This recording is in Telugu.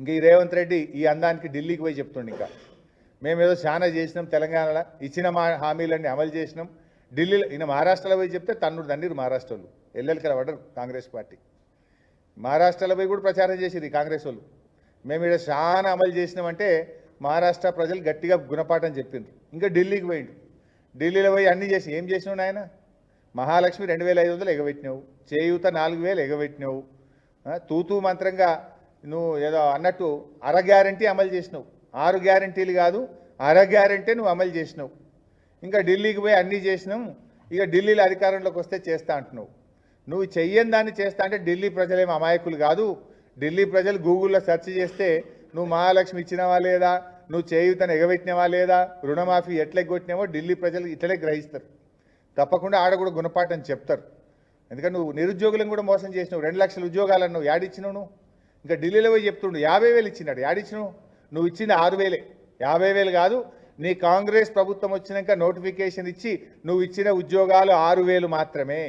ఇంక ఈ రేవంత్ రెడ్డి ఈ అందానికి ఢిల్లీకి పోయి చెప్తుండే ఇంకా. మేము ఏదో చాలా చేసినాం తెలంగాణలో ఇచ్చిన మా హామీలన్నీ అమలు చేసినాం. ఢిల్లీలో ఈయన మహారాష్ట్రలో పోయి చెప్తే తన్నుడు తన్నీరు మహారాష్ట్రలో ఎల్లెల్కి పడరు కాంగ్రెస్ పార్టీ. మహారాష్ట్రలో పోయి కూడా ప్రచారం చేసిరు కాంగ్రెస్ వాళ్ళు. మేము ఇక్కడ చాలా అమలు చేసినామంటే మహారాష్ట్ర ప్రజలు గట్టిగా గుణపాఠం చెప్పిండ్రు. ఇంకా ఢిల్లీకి పోయిండు. ఢిల్లీలో పోయి అన్నీ చేసి ఏం చేసినావు నాయన? మహాలక్ష్మి రెండు వేల ఐదు వందలు ఎగబెట్టినావు. చేయూత నాలుగు వేలు ఎగబెట్టినావు. తూతూ మంత్రంగా నువ్వు ఏదో అన్నట్టు అర గ్యారంటీ అమలు చేసినావు. ఆరు గ్యారంటీలు కాదు అర గ్యారంటీ నువ్వు అమలు చేసినావు. ఇంకా ఢిల్లీకి పోయి అన్నీ చేసినాం ఇక ఢిల్లీలో అధికారంలోకి వస్తే చేస్తా అంటున్నావు. నువ్వు చెయ్యని దాన్ని చేస్తా అంటే ఢిల్లీ ప్రజలేం అమాయకులు కాదు. ఢిల్లీ ప్రజలు గూగుల్లో సెర్చ్ చేస్తే నువ్వు మహాలక్ష్మి ఇచ్చినవా లేదా నువ్వు చేయుతను ఎగబెట్టినవా లేదా రుణమాఫీ ఎట్లెగ్గొట్టినావో ఢిల్లీ ప్రజలు ఇట్లనే గ్రహిస్తారు. తప్పకుండా ఆడ కూడా గుణపాఠం చెప్తారు. ఎందుకంటే నువ్వు నిరుద్యోగులను కూడా మోసం చేసినావు. రెండు లక్షల ఉద్యోగాలను నువ్వు యాడిచ్చినావు నువ్వు. ఇంకా ఢిల్లీలో పోయి చెప్తుండు యాభై వేలు ఇచ్చినాడు యాడిచ్చినావు నువ్వు ఇచ్చింది ఆరు వేలే. యాభై వేలు కాదు నీ కాంగ్రెస్ ప్రభుత్వం వచ్చినాక నోటిఫికేషన్ ఇచ్చి నువ్వు ఇచ్చిన ఉద్యోగాలు ఆరు వేలు మాత్రమే.